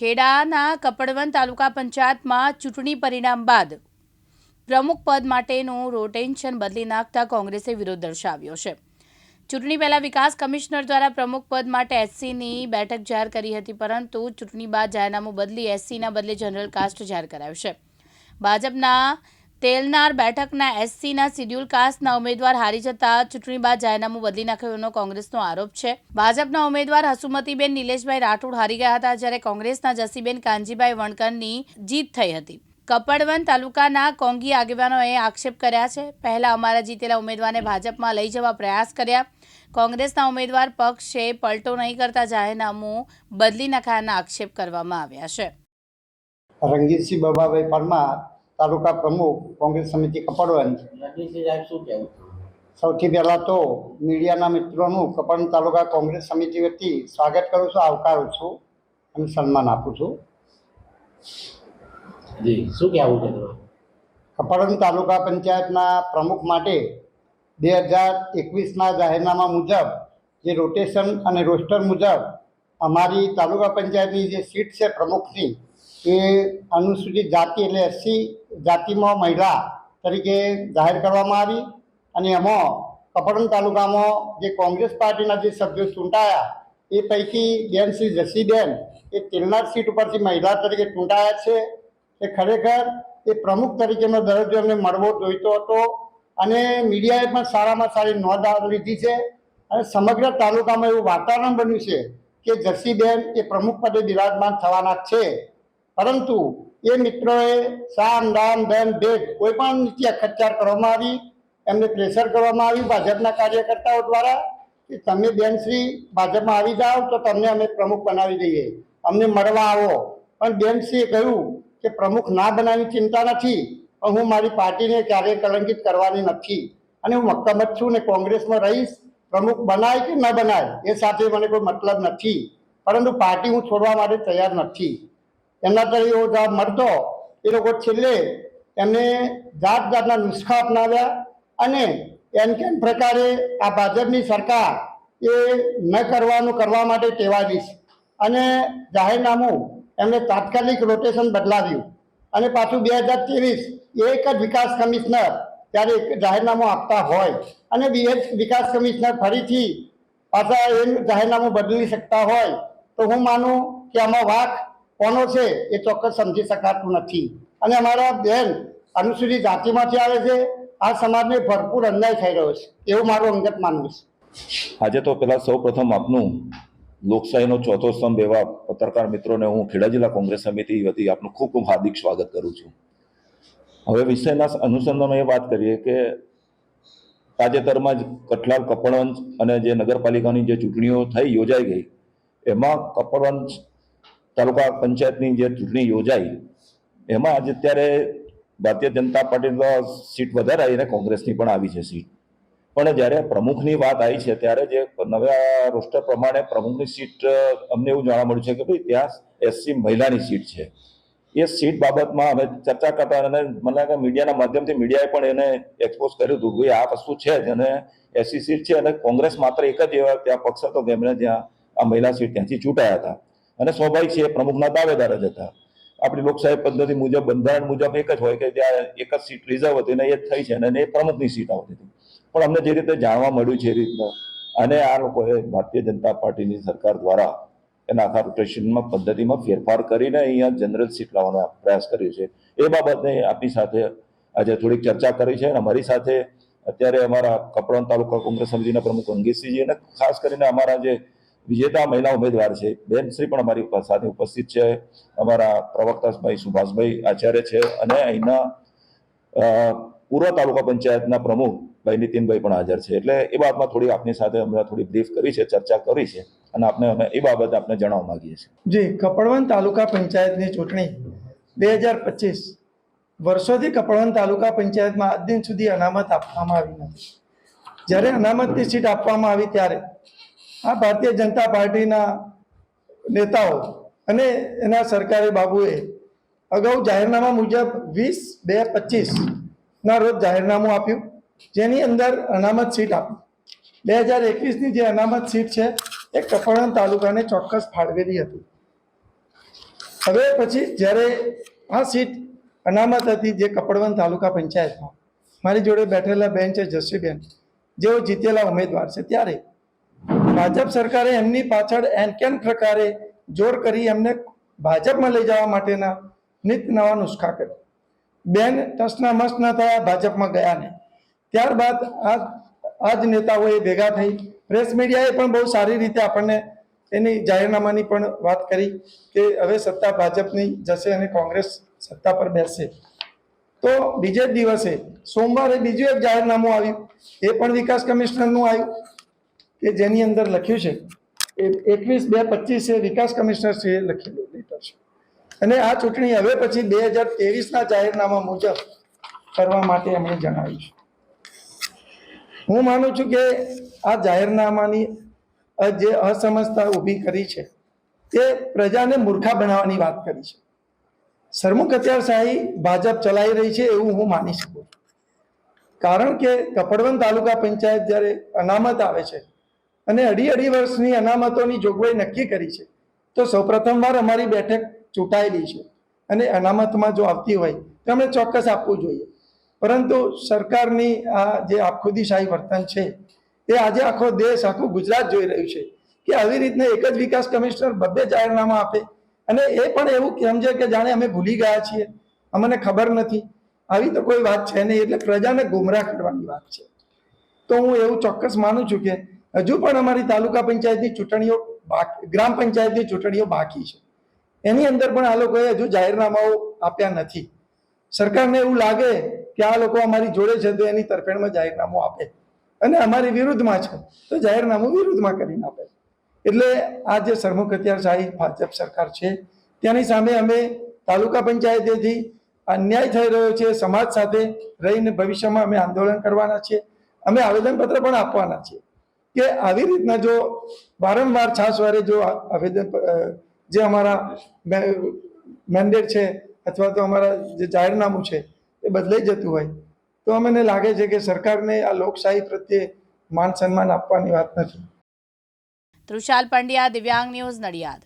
ખેડાના કપડવન તાલુકા પંચાયતમાં ચૂંટણી પરિણામ બાદ પ્રમુખ પદ માટેનું રોટેશન બદલી નાખતા કોંગ્રેસે વિરોધ દર્શાવ્યો છે. ચૂંટણી પહેલા વિકાસ કમિશનર દ્વારા પ્રમુખ પદ માટે એસસીની બેઠક જાહેર કરી હતી, પરંતુ ચૂંટણી બાદ જાહેરનામું બદલી એસસીના બદલે જનરલ કાસ્ટ જાહેર કરાયું છે. ભાજપના તેલનાર બેઠકના એસસીના શિડ્યુલ કાસ્ટના ઉમેદવાર હારી જતા ચૂંટણી બાદ જાહેરનામું બદલી નાખ્યોનો કોંગ્રેસનો આરોપ છે. ભાજપના ઉમેદવાર હસુમતીબેન નિલેશભાઈ રાઠોડ હારી ગયા હતા જ્યારે કોંગ્રેસના જસીબેન કાનજીભાઈ વણકરની જીત થઈ હતી. કપડવન તાલુકાના કોંગી આગેવાનોએ આક્ષેપ કર્યા છે. પહેલા અમારા જીતેલા ઉમેદવારને ભાજપમાં લઈ જવા પ્રયાસ કર્યા. કોંગ્રેસના ઉમેદવાર પક્ષે પલટો નહીં કરતા જાહેરનામું બદલી નાખવાના આક્ષેપ કરવામાં આવ્યા છે. રંગીતસિંહ બાબાભાઈ પરમાર તાલુકા પ્રમુખ કોંગ્રેસ સમિતિ કપડવંજ સૌથી પહેલાં તો મીડિયાના મિત્રોનું કપડવંજ તાલુકા કોંગ્રેસ સમિતિ વતી સ્વાગત કરું છું આવકારું છું અને સન્માન આપું છું. જી શું કહેવું છે કપડવંજ તાલુકા પંચાયતના પ્રમુખ માટે બે હજાર એકવીસના જાહેરનામા મુજબ જે રોટેશન અને રોસ્ટર મુજબ અમારી તાલુકા પંચાયતની જે સીટ છે પ્રમુખની એ અનુસૂચિત જાતિ એટલે એસસી જાતિમાં મહિલા તરીકે જાહેર કરવામાં આવી અને એમાં કપડન તાલુકામાં જે કોંગ્રેસ પાર્ટીના જે સભ્યો ચૂંટાયા, એ પૈકી બેન શ્રી જસીબેન એ તેલનાર સીટ ઉપરથી મહિલા તરીકે ચૂંટાયા છે. એ ખરેખર એ પ્રમુખ તરીકેનો દરજ્જો એમને મળવો જોઈતો હતો અને મીડિયાએ પણ સારામાં સારી નોંધ લીધી છે. અને સમગ્ર તાલુકામાં એવું વાતાવરણ બન્યું છે કે જસીબેન એ પ્રમુખ પદે બિરાજમાન થવાના છે. પરંતુ એ મિત્રોએ સામ દાન દમ ભેદ કોઈ પણ નીતિ અખત્યાર કરવામાં આવી, એમને પ્રેશર કરવામાં આવ્યું ભાજપના કાર્યકર્તાઓ દ્વારા કે તમે બેનશ્રી ભાજપમાં આવી જાઓ તો તમને અમે પ્રમુખ બનાવી દઈએ, અમને મળવા આવો. પણ બેનશ્રીએ કહ્યું કે પ્રમુખ ના બનાવી ચિંતા નથી, પણ હું મારી પાર્ટીને ક્યારેય કલંકિત કરવાની નથી. અને હું મક્કમત છું ને કોંગ્રેસમાં રહીશ, પ્રમુખ બનાય કે ન બનાય, એ સાથે મને કોઈ મતલબ નથી. પરંતુ પાર્ટી હું છોડવા માટે તૈયાર નથી. એમના તરફ એવો જવાબ મળતો, એ લોકો છેલ્લે એમને જાત જાતના નુસ્ખા અપનાવ્યા અને એમ કેમ પ્રકારે આ ભાજપની સરકાર એ ન કરવાનું કરવા માટે ટેવાવીશ અને જાહેરનામું એમણે તાત્કાલિક રોટેશન બદલાવ્યું. અને પાછું બે હજાર ત્રેવીસ એક જ વિકાસ કમિશનર ત્યારે જાહેરનામું આપતા હોય અને બી વિકાસ કમિશનર ફરીથી પાછા એ જાહેરનામું બદલી શકતા હોય, તો હું માનું કે આમાં વાક કોનો છે એ ચોક્કસ સમજી શકાતું નથી. અને અમારા બેન અનુસૂચિત જાતિમાંથી આવે છે, આ સમાજને ભરપૂર અન્યાય થઈ રહ્યો છે. એવું મારું અંગત માનવું છે. આજે તો પેલા સૌ પ્રથમ આપનું લોકશાહીનો ચોથો સ્તંભ એવા પત્રકાર મિત્રોને હું ખેડા જિલ્લા કોંગ્રેસ સમિતિ વતી આપનું ખૂબ ખૂબ હાર્દિક સ્વાગત કરું છું. હવે વિષયના અનુસંધાનમાં એ વાત કરીએ કે તાજેતરમાં જ કઠલાલ કપડવંશ અને જે નગરપાલિકાની જે ચૂંટણીઓ થઈ, યોજાઈ ગઈ, એમાં કપડવંજ તાલુકા પંચાયતની જે ચૂંટણી યોજાઈ, એમાં આજે અત્યારે ભારતીય જનતા પાર્ટીનો સીટ વધારે આવી અને કોંગ્રેસની પણ આવી છે સીટ. પણ જ્યારે પ્રમુખની વાત આવી છે, ત્યારે જે નવા રોસ્ટર પ્રમાણે પ્રમુખની સીટ અમને એવું જાણવા મળ્યું છે કે ભાઈ ત્યાં એસસી મહિલાની સીટ છે. એ સીટ બાબતમાં અમે ચર્ચા કરતા અને મને લાગે મીડિયાના માધ્યમથી મીડિયાએ પણ એને એક્સપોઝ કર્યું હતું કે આ વસ્તુ છે જ અને એસસી સીટ છે અને કોંગ્રેસ માત્ર એક જ એવા ત્યાં પક્ષ હતો કે એમણે જ્યાં આ મહિલા સીટ ત્યાંથી ચૂંટાયા હતા. અને સ્વાભાવિક છે, એ પ્રમુખના દાવેદાર જ હતા. આપણી લોકશાહી પદ્ધતિ મુજબ, બંધારણ મુજબ એક જ હોય કે જ્યાં એક જ સીટ રિઝર્વ હતી ને એ જ થઈ છે અને એ પ્રમુખની સીટ આવતી હતી. પણ અમને જે રીતે જાણવા મળ્યું છે એ રીતના, અને આ લોકોએ ભારતીય જનતા પાર્ટીની સરકાર દ્વારા એના આખા રોટેશનમાં પદ્ધતિમાં ફેરફાર કરીને અહીંયા જનરલ સીટ લાવવાનો પ્રયાસ કર્યો છે. એ બાબતને આપણી સાથે આજે થોડીક ચર્ચા કરી છે અને અમારી સાથે અત્યારે અમારા કપડવંજ તાલુકા કોંગ્રેસ સમિતિના પ્રમુખ અંગેશસિંહજી અને ખાસ કરીને અમારા જે વિજેતા મહિલા ઉમેદવાર છે. બેનશ્રી પણ અમારી સાથે ઉપસ્થિત છે. અમારા પ્રવક્તાભાઈ સુભાષભાઈ આચાર્ય છે અને અહીંના પૂર્વ તાલુકા પંચાયતના પ્રમુખ ભાઈ નીતિનભાઈ પણ હાજર છે. એટલે એ બાબતમાં થોડી આપની સાથે અમે થોડી બ્રીફ કરી છે, ચર્ચા કરી છે અને આપણે અમે એ બાબત આપણે જણાવવા માંગીએ છીએ. જી કપડવન તાલુકા પંચાયતની ચૂંટણી બે હજાર પચીસ. વર્ષોથી કપડવન તાલુકા પંચાયતમાં આજ દિન સુધી અનામત આપવામાં આવી નથી. જ્યારે અનામતની સીટ આપવામાં આવી ત્યારે આ ભારતીય જનતા પાર્ટીના નેતાઓ અને એના સરકારી બાબુએ અગાઉ જાહેરનામા મુજબ વીસ બે પચીસના રોજ જાહેરનામું આપ્યું, જેની અંદર અનામત સીટ આપી. બે હજાર એકવીસની જે અનામત સીટ છે, એ કપડણ તાલુકાને ચોક્કસ ફાળવેલી હતી. હવે પછી જ્યારે આ સીટ અનામત હતી જે કપડવંત તાલુકા પંચાયતમાં, મારી જોડે બેઠેલા બેન છે જસ્વીબેન, જેઓ જીતેલા ઉમેદવાર છે, ત્યારે ભાજપ સરકારે એમની પાછળ એન કેન પ્રકારે જોર કરી એમને ભાજપમાં લઈ જવા માટેના નિત નવા નુસ્ખા કર્યા. બેન ટસના મસ્ત ન થયા, ભાજપમાં ગયા નહીં. ત્યારબાદ આ આજ નેતાઓએ ભેગા થઈ. પ્રેસ મીડિયાએ પણ બહુ સારી રીતે આપણને એની જાહેરનામાની પણ વાત કરી કે હવે સત્તા ભાજપની જશે અને કોંગ્રેસ સત્તા પર બેસશે. તો બીજે જ દિવસે સોમવારે બીજું એક જાહેરનામું આવ્યું. એ પણ વિકાસ કમિશનરનું આવ્યું. કે જેની અંદર લખ્યું છે એકવીસ બે પચીસે વિકાસ કમિશનર શ્રીએ લખેલું લેટર છે. અને આ ચૂંટણી હવે પછી બે હજાર ત્રેવીસના જાહેરનામા મુજબ કરવા માટે એમણે જણાવ્યું છે. હું માનું છું કે આ જાહેરનામાની જે અસમજતા ઊભી કરી છે તે પ્રજાને મૂર્ખા બનાવવાની વાત કરી છે. સરમુખ અત્યારશાહી ભાજપ ચલાવી રહી છે એવું હું માની શકું કારણ કે કપડવંત તાલુકા પંચાયત જ્યારે અનામત આવે છે અને અઢી અઢી વર્ષની અનામતોની જોગવાઈ નક્કી કરી છે. તો સૌપ્રથમવાર અમારી બેઠક ચૂંટાયેલી છે. અને અનામતમાં જો આવતી હોય, તો અમે ચોક્કસ આપવું જોઈએ. પરંતુ સરકારની આ જે આપખુદીશાહી વર્તન છે, એ આજે આખો દેશ, આખું ગુજરાત જોઈ રહ્યું છે કે આવી રીતના એક જ વિકાસ કમિશનર બબ્બે જાહેરનામા આપે. અને એ પણ એવું સમજે કે જાણે અમે ભૂલી ગયા છીએ? અમને ખબર નથી. આવી તો કોઈ વાત છે નહીં, એટલે પ્રજાને ગુમરાહ કરવાની વાત છે. તો હું એવું ચોક્કસ માનું છું કે હજુ પણ અમારી તાલુકા પંચાયતની ચૂંટણીઓ બાકી, ગ્રામ પંચાયતની ચૂંટણીઓ બાકી છે. એની અંદર પણ આ લોકોએ હજુ જાહેરનામાઓ આપ્યા નથી. સરકારને એવું લાગે કે આ લોકો અમારી જોડે છે તો એની તરફેણમાં જાહેરનામું આપે. અને અમારી વિરુદ્ધમાં છે તો જાહેરનામું વિરુદ્ધમાં કરીને આપે. એટલે આ જે સરમુખ અત્યારશાહી ભાજપ સરકાર છે તેની સામે અમે તાલુકા પંચાયતેથી અન્યાય થઈ રહ્યો છે, સમાજ સાથે રહીને ભવિષ્યમાં અમે આંદોલન કરવાના છીએ. અમે આવેદનપત્ર પણ આપવાના છીએ. કે આવી રીતના જો વારંવાર છાસવારે જો આવેદન જે અમારા મેન્ડેટ છે અથવા તો અમારા જે જાહેરનામું છે એ બદલાઈ જતું હોય, તો અમને લાગે છે કે સરકારને આ લોકશાહી પ્રત્યે માન સન્માન આપવાની વાત નથી. તૃષાલ પંડ્યા, દિવ્યાંગ ન્યૂઝ નડિયાદ.